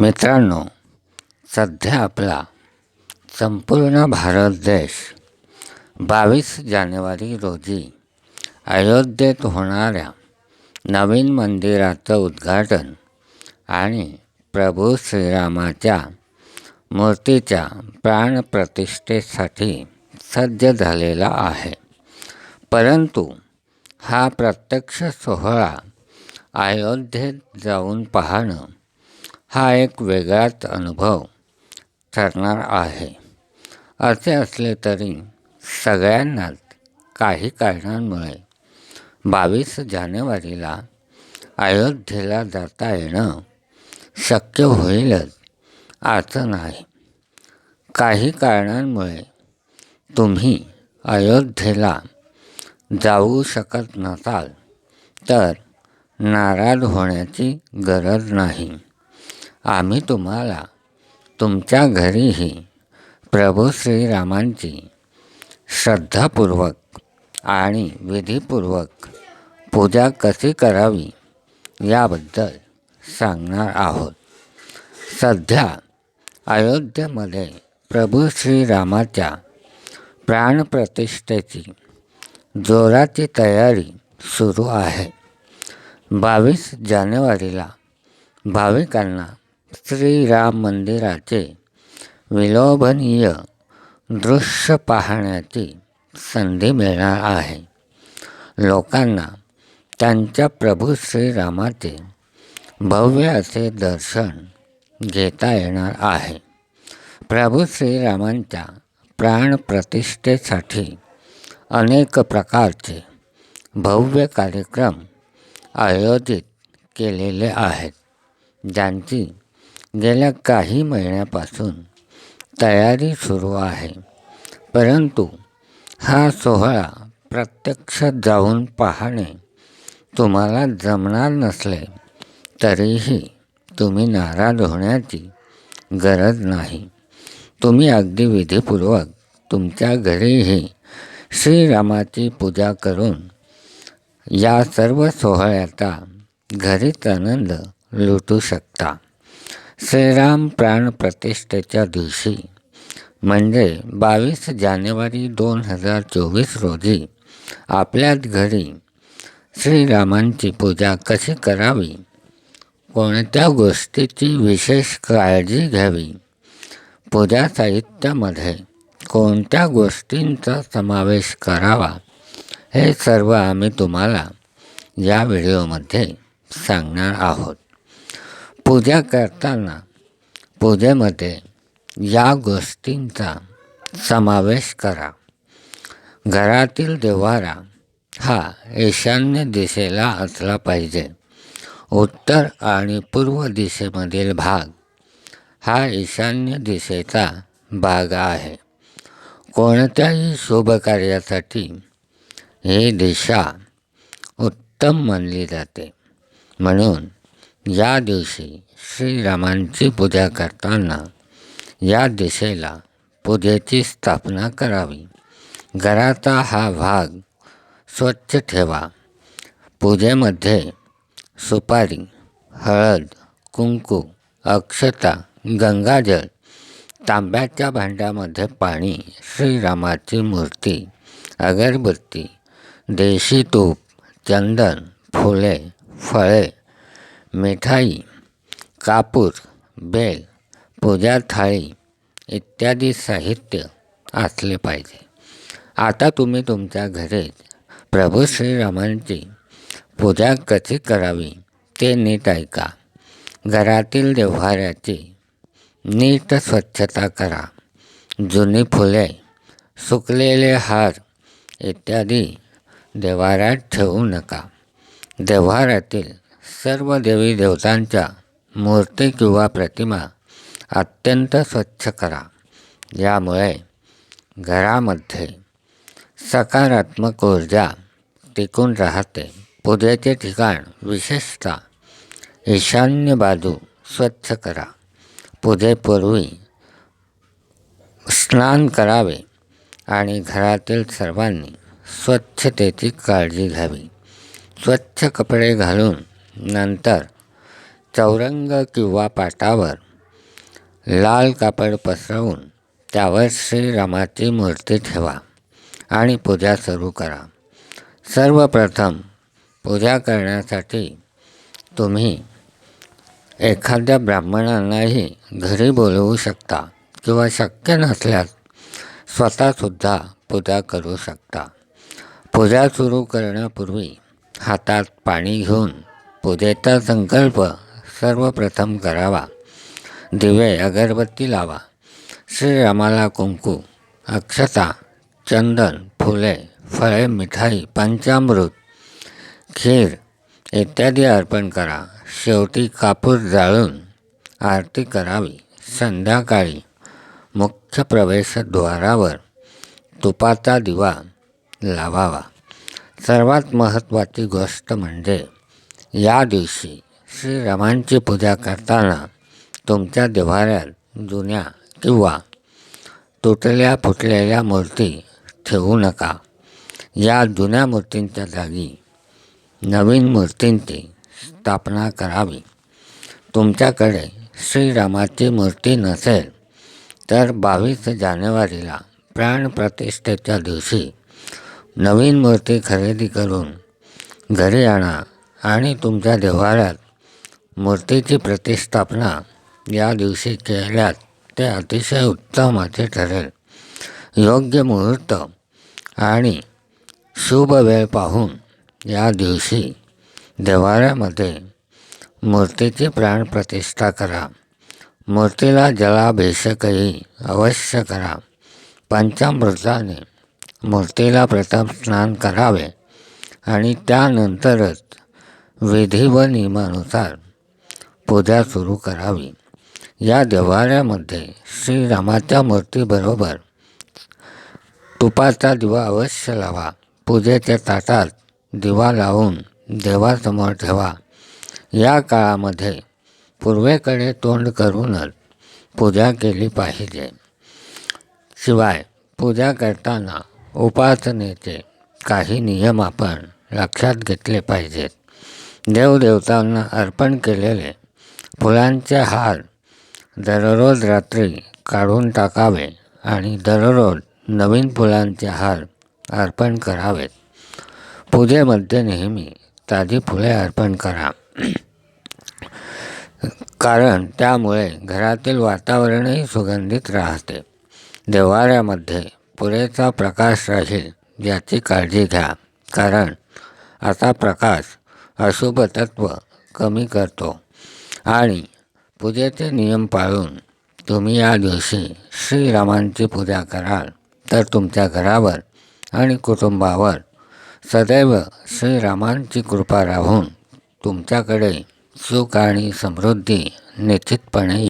मित्रांनो सध्या आपला संपूर्ण भारत देश बावीस जानेवारी रोजी अयोध्येत होणाऱ्या नवीन मंदिराचं उद्घाटन आणि प्रभू श्रीरामाच्या मूर्तीच्या प्राणप्रतिष्ठेसाठी सज्ज झालेला आहे. परंतु हा प्रत्यक्ष सोहळा अयोध्येत जाऊन पाहणं हा एक वेगळाच अनुभव ठरणार आहे. असे असले तरी सगळ्यांनाच काही कारणांमुळे बावीस जानेवारीला अयोध्येला जाता येणं शक्य होईलच असं नाही. काही कारणांमुळे तुम्ही अयोध्येला जाऊ शकत नसाल तर नाराज होण्याची गरज नाही. आम्ही तुम्हाला तुमच्या घरीही प्रभू श्रीरामांची श्रद्धापूर्वक आणि विधीपूर्वक पूजा कशी करावी याबद्दल सांगणार आहोत. सध्या अयोध्येमध्ये प्रभू श्रीरामाच्या प्राणप्रतिष्ठेची जोराची तयारी सुरू आहे. बावीस जानेवारीला भाविकांना श्रीराम मंदिराचे विलोभनीय दृश्य पाहण्याची संधी मिळणार आहे. लोकांना त्यांच्या प्रभू श्रीरामाचे भव्य असे दर्शन घेता येणार आहे. प्रभू श्रीरामांच्या प्राणप्रतिष्ठेसाठी अनेक प्रकारचे भव्य कार्यक्रम आयोजित केलेले आहेत. ज्यांची गेल्या काही महिन्यापासून तयारी सुरू आहे. परंतु हा सोहळा प्रत्यक्ष जाऊन पाहणे तुम्हाला जमणार नसले तरीही तुम्ही नाराज होण्याची गरज नाही. तुम्ही अगदी विधीपूर्वक तुमच्या घरीही श्रीरामाची पूजा करून या सर्व सोहळ्याचा घरीच आनंद लुटू शकता. श्रीराम प्राणप्रतिष्ठेच्या दिवशी म्हणजे बावीस जानेवारी दोन हजार चोवीस रोजी आपल्याच घरी श्रीरामांची पूजा कशी करावी? कोणत्या गोष्टीची विशेष काळजी घ्यावी? पूजा साहित्यामध्ये कोणत्या गोष्टींचा समावेश करावा? हे सर्व आम्ही तुम्हाला या व्हिडिओमध्ये सांगणार आहोत. पूजा करताना पूजेमध्ये या गोष्टींचा समावेश करा. घरातील देवारा हा ईशान्य दिशेला असला पाहिजे. उत्तर आणि पूर्व दिशेमधील भाग हा ईशान्य दिशेचा भाग आहे. कोणत्याही शुभ कार्यासाठी ही दिशा उत्तम मानली जाते. म्हणून या दिवशी श्रीरामांची पूजा करताना या दिशेला पूजेची स्थापना करावी. घराचा हा भाग स्वच्छ ठेवा. पूजेमध्ये सुपारी हळद कुंकू अक्षता गंगाजल तांब्याच्या भांड्यामध्ये पाणी श्रीरामाची मूर्ती अगरबत्ती देशी तूप चंदन फुले फळे मिठाई कापूर बेल पूजा थाळी इत्यादी साहित्य असले पाहिजे. आता तुम्ही तुमच्या घरीच प्रभू श्रीरामांची पूजा कशी करावी ते नीट ऐका. घरातील देव्हाऱ्याची नीट स्वच्छता करा. जुनी फुले सुकलेले हार इत्यादी देवाऱ्यात ठेवू नका. देव्हाऱ्यातील सर्व देवी देवतांच्या मूर्ती किंवा प्रतिमा अत्यंत स्वच्छ करा. यामुळे घरामध्ये सकारात्मक ऊर्जा टिकून राहते. पूजेचे ठिकाण विशेषतः ईशान्य बाजू स्वच्छ करा. पूजेपूर्वी स्नान करावे आणि घरातील सर्वांनी स्वच्छतेची काळजी घ्यावी. स्वच्छ कपडे घालून नंतर चौरंग किंवा पाटावर लाल कापड पसरवून त्यावर श्रीरामाची मूर्ती ठेवा आणि पूजा सुरू करा. सर्वप्रथम पूजा करण्यासाठी तुम्ही एखाद्या ब्राह्मणांनाही घरी बोलवू शकता किंवा शक्य नसल्यास स्वतःसुद्धा पूजा करू शकता. पूजा सुरू करण्यापूर्वी हातात पाणी घेऊन पूजेचा संकल्प सर्वप्रथम करावा. दिवे अगरबत्ती लावा. श्रीरामाला कुंकू अक्षता चंदन फुले फळे मिठाई पंचामृत खीर इत्यादी अर्पण करा. शेवटी कापूर जाळून आरती करावी. संध्याकाळी मुख्य प्रवेशद्वारावर तुपाचा दिवा लावावा. सर्वात महत्त्वाची गोष्ट म्हणजे या दिवशी श्रीरामांची पूजा करताना तुमच्या देव्हाऱ्यात जुन्या किंवा तुटल्या फुटलेल्या मूर्ती ठेवू नका. या जुन्या मूर्तींच्या जागी नवीन मूर्तींची स्थापना करावी. तुमच्याकडे श्रीरामाची मूर्ती नसेल तर बावीस जानेवारीला प्राणप्रतिष्ठेच्या दिवशी नवीन मूर्ती खरेदी करून घरी आणा. आणि तुमच्या देव्हाऱ्यात मूर्तीची प्रतिष्ठापना या दिवशी केल्यात ते अतिशय उत्तमाचे ठरेल. योग्य मुहूर्त आणि शुभ वेळ पाहून या दिवशी देवाऱ्यामध्ये मूर्तीची प्राणप्रतिष्ठा करा. मूर्तीला जलाभिषेकही अवश्य करा. पंचामृताने मूर्तीला प्रथम स्नान करावे आणि त्यानंतरच विधी व नियमानुसार पूजा सुरू करावी. या देवाऱ्यामध्ये श्रीरामाच्या मूर्तीबरोबर तुपाचा दिवा अवश्य लावा. पूजेच्या ताटात दिवा लावून देवासमोर ठेवा. या काळामध्ये पूर्वेकडे तोंड करूनच पूजा केली पाहिजे. शिवाय पूजा करताना उपासनेचे काही नियम आपण लक्षात घेतले पाहिजेत. देवदेवतांना अर्पण केलेले फुलांचे हार दररोज रात्री काढून टाकावे आणि दररोज नवीन फुलांचे हार अर्पण करावेत. पूजेमध्ये नेहमी ताजी फुले अर्पण करा. कारण त्यामुळे घरातील वातावरणही सुगंधित राहते. देवाऱ्यामध्ये पुरेसा प्रकाश राहील याची काळजी घ्या. कारण असा प्रकाश अशुभ तत्व कमी करतो. आणि पूजेचे नियम पाळून तुम्ही या दिवशी श्रीरामांची पूजा कराल. तर तुमच्या घरावर आणि कुटुंबावर सदैव श्रीरामांची कृपा राहून तुमच्याकडे सुख आणि समृद्धी निश्चितपणे